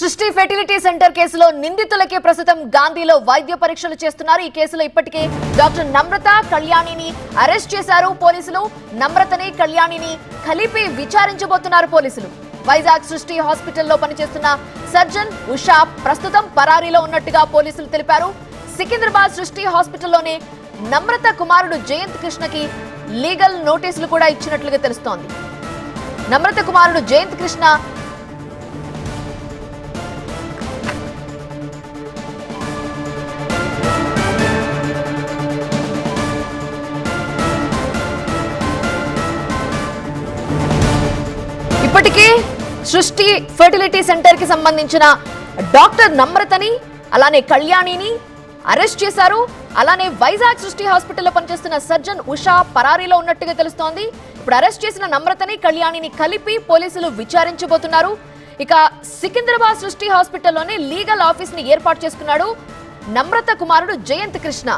సృష్టి fertility centre కేసులో నిందితులకే ప్రస్తుతం గాంధీలో వైద్య పరీక్షలు చేస్తున్నారు. ఈ కేసులో ఇప్పటికే డాక్టర్ నమ్రత కళ్యాణిని అరెస్ట్ చేశారు పోలీసులు. నమ్రతని కళ్యాణిని కలిపి విచారించబోతున్నారు పోలీసులు. వైజాగ్ సృష్టి హాస్పిటల్లో పనిచేస్తున్న సర్జన్ ఉషా ప్రస్తుతం పరారీలో ఉన్నట్టుగా పోలీసులు తెలిపారు. సికింద్రాబాద్ సృష్టి హాస్పిటల్లోనే నమ్రత కుమారుడు జయంత్ కృష్ణకి లీగల్ నోటీసులు కూడా ఇచ్చినట్లుగా తెలుస్తోంది. నమ్రత కుమారుడు జయంత్ కృష్ణ ఇప్పటికే సృష్టి ఫెర్టిలిటీ సెంటర్కి సంబంధించిన డాక్టర్ నమ్రతని అలానే కళ్యాణిని అరెస్ట్ చేశారు. అలానే వైజాగ్ సృష్టి హాస్పిటల్లో పనిచేస్తున్న సర్జన్ ఉషా పరారీలో ఉన్నట్టుగా తెలుస్తోంది. ఇప్పుడు అరెస్ట్ చేసిన నమ్రతని కళ్యాణిని కలిపి పోలీసులు విచారించబోతున్నారు. ఇక సికింద్రాబాద్ సృష్టి హాస్పిటల్లోనే లీగల్ ఆఫీస్ని ఏర్పాటు చేసుకున్నాడు నమ్రత కుమారుడు జయంత్ కృష్ణ.